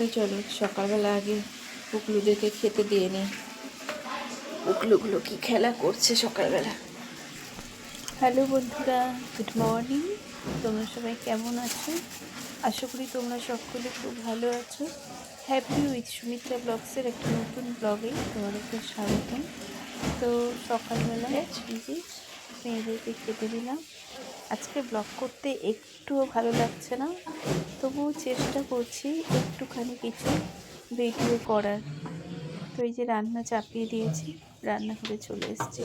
তো চলো সকালবেলা আগে পুকলুদেরকে খেতে দিয়ে নিই। পুকলুগুলো কি খেলা করছে সকালবেলা? হ্যালো বন্ধুরা গুড মর্নিং। তোমরা সবাই কেমন আছো? আশা করি তোমরা সকলে খুব ভালো আছো। হ্যাপি উইথ সুমিত্রা ব্লগসের একটা নতুন ব্লগে তোমাদেরকে স্বাগতম। তো সকালবেলা যে মেয়েদেরকে খেতে দিলাম। আজকে ব্লগ করতে একটুও ভালো লাগছে না। তবুও চেষ্টা করছি একটুখানি কিছু ভিডিও করার। তো এই যে রান্না চাপিয়ে দিয়েছি রান্না করে চলে এসেছি।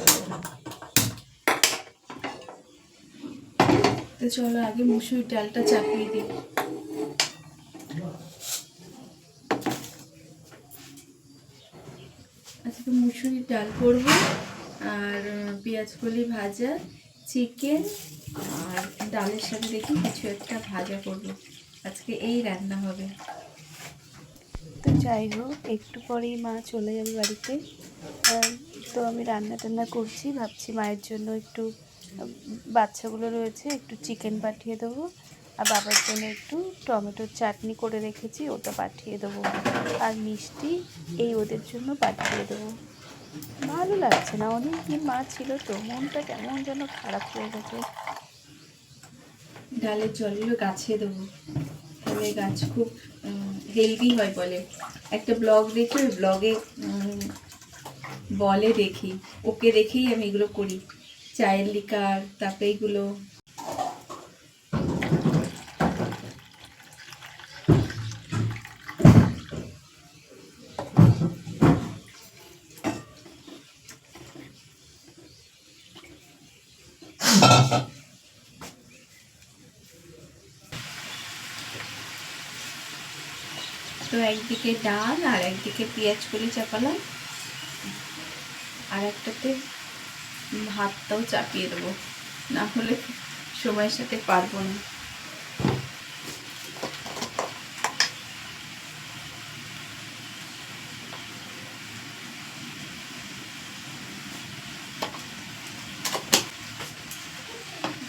তো চলো আগে মুসুর ডালটা চাপিয়ে দিই। আজকে মুসুরির ডাল করব, আর পেঁয়াজ কলি ভাজা, চিকেন ডালের সাথে দেখি কিছু একটা ভাজা করব। আজকে এই রান্না হবে। তো যাই হোক, একটু পরেই মা চলে যাবে বাড়িতে। তো আমি রান্না টান্না করছি, ভাবছি মায়ের জন্য একটু বাচ্চাগুলো রয়েছে, একটু চিকেন পাঠিয়ে দেবো। আর বাবার জন্য একটু টমেটোর চাটনি করে রেখেছি, ওটা পাঠিয়ে দেবো। আর মিষ্টি এই ওদের জন্য পাঠিয়ে দেবো। ভালো লাগছে না অনেক দিন মা ছিল তো, মনটা কেমন যেন খারাপ হয়ে গেছে। ডালের জলগুলো গাছে দেবো। তাহলে গাছ খুব হেলদি হয় বলে। একটা ব্লগ দেখি, ওই ব্লগে বলে দেখি। ওকে দেখেই আমি এগুলো করি। চায়ের লিকার, তারপরে এইগুলো তো একদিকে ডাল আর একদিকে পেঁয়াজ কলি চাপালাম। আর একটাতে ভাতটাও চাপিয়ে দেবো। না হলে সময়ের সাথে পারব না।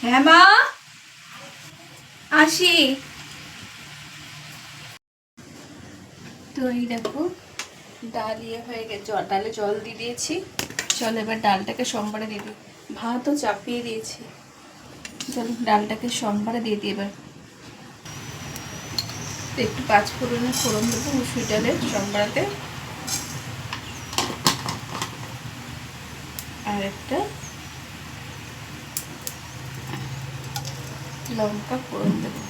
হ্যাঁ মা? আসি। এই দেখো। ডাল ইয়ে হয়ে গেছে। ডালে জল দিয়ে দিয়েছি। চল এবার ডালটাকে সোমবারে দিয়ে দিই। ভাতও চাপিয়ে দিয়েছি। চল ডালটাকে সোমবারে দিয়ে দিই এবার। একটু পাঁচ ফোড়নে ফোড়ন দেবো মুসুরি ডালের সোমবারাতে। আর একটা লঙ্কা ফোড়ন দেবো।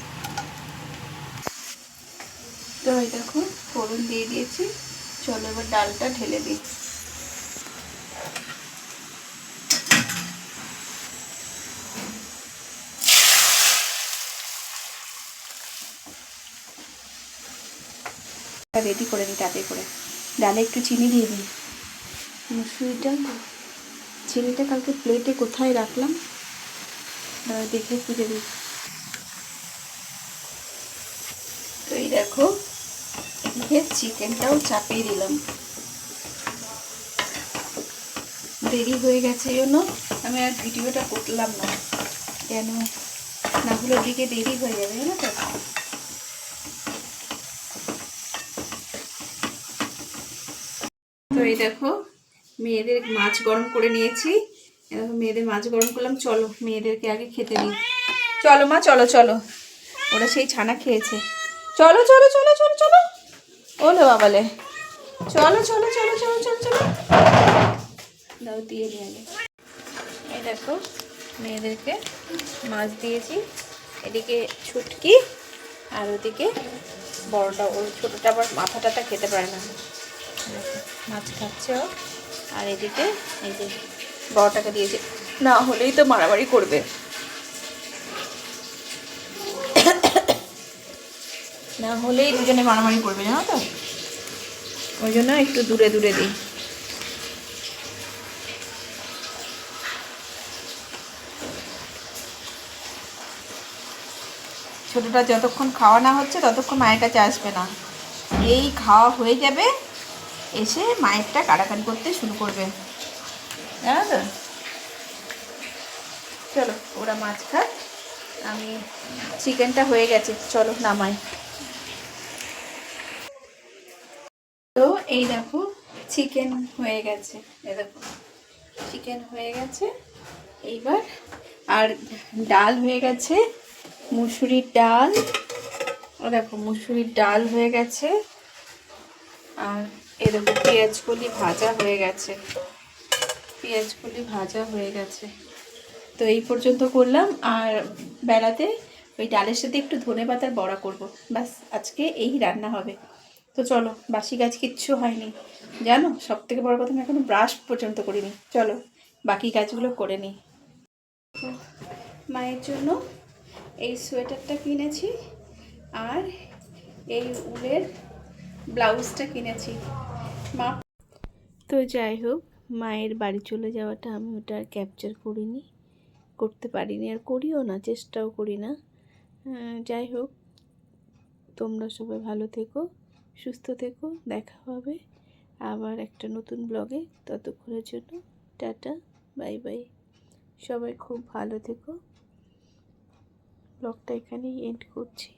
তো এই দেখো ফোড়ন দিয়ে দিয়েছি। চলো এবার ডালটা ঢেলে দিই। রেডি করে দিই তাতে করে। ডালে একটু চিনি দিয়ে দিই। ডাল। চিনিটা কালকে প্লেটে কোথায় রাখলাম? দেখে খুঁজে দিই। তো এই দেখো এদিকে চিকেনটাও চাপিয়ে দিলাম। দেরি হয়ে গেছে জন্য আমি আর ভিডিওটা করলাম না। কেন? না হলে ওদিকে দেরি হয়ে যাবে, জানো তো? এই দেখো, মেয়েদের মাছ গরম করে নিয়েছি। দেখো, মেয়েদের মাছ গরম করলাম। চলো, মেয়েদেরকে আগে খেতে দিই। চলো মা, চলো চলো। ওরা সেই ছানা খেয়েছে। চলো চলো চলো চলো চলো। ওলে বাবালে। চলো চলো চলো চলো চলো চলো। দাও, দিয়ে নিয়ে আগে। এই দেখো, মেয়েদেরকে মাছ দিয়েছি। এদিকে ছুটকি আর ওদিকে বড়টা ওর ছোটোটা আবার মাথা টাথা খেতে পারে না। মাছ খাচ্ছে ও। আর এদিকে এই যে বড়টাকে দিয়েছি। না হলেই তো মারামারি করবে। না হলেই দুজনে মারামারি করবে জানো তো? ওই জন্য একটু দূরে দূরে দিই। ছোটটা যতক্ষণ খাওয়া না হচ্ছে ততক্ষণ মায়ের কাছে আসবে না। এই খাওয়া হয়ে যাবে এসে মায়েরটা কাড়াকাড়ি করতে শুরু করবে। জানো তো? চলো ওরা মাছ খাক। আমি চিকেনটা হয়ে গেছে। চলো নামাই তো এই দেখো চিকেন হয়ে গেছে। এই দেখো চিকেন হয়ে গেছে। এইবার আর ডাল হয়ে গেছে, মুসুরির ডাল। ও দেখো, মুসুরির ডাল হয়ে গেছে। আর এ দেখো, পেঁয়াজকলি ভাজা হয়ে গেছে। পেঁয়াজকলি ভাজা হয়ে গেছে। তো এই পর্যন্ত করলাম। আর বেলাতে ওই ডালের সাথে একটু ধনে পাতার বড়া করব। বাস আজকে এই রান্না হবে। তো চলো, বাসি গাছ কিচ্ছু হয়নি। জানো সব থেকে বড় কথা আমি এখনও ব্রাশ পর্যন্ত করিনি। চলো, বাকি কাজগুলো করে নিই। মায়ের জন্য এই সোয়েটারটা কিনেছি আর এই উলের ব্লাউজটা কিনেছি। মা তো যাই হোক, মায়ের বাড়ি চলে যাওয়াটা আমি ওটা আর ক্যাপচার করিনি, করতে পারিনি আর করিও না, চেষ্টাও করি না। যাই হোক, তোমরা সবাই ভালো থেকো। সুস্থ থেকো, দেখা হবে আবার একটা নতুন ব্লগে। ততক্ষণের জন্য টাটা, বাই বাই। সবাই খুব ভালো থেকো। ব্লগটা এখানেই এন্ড করছি।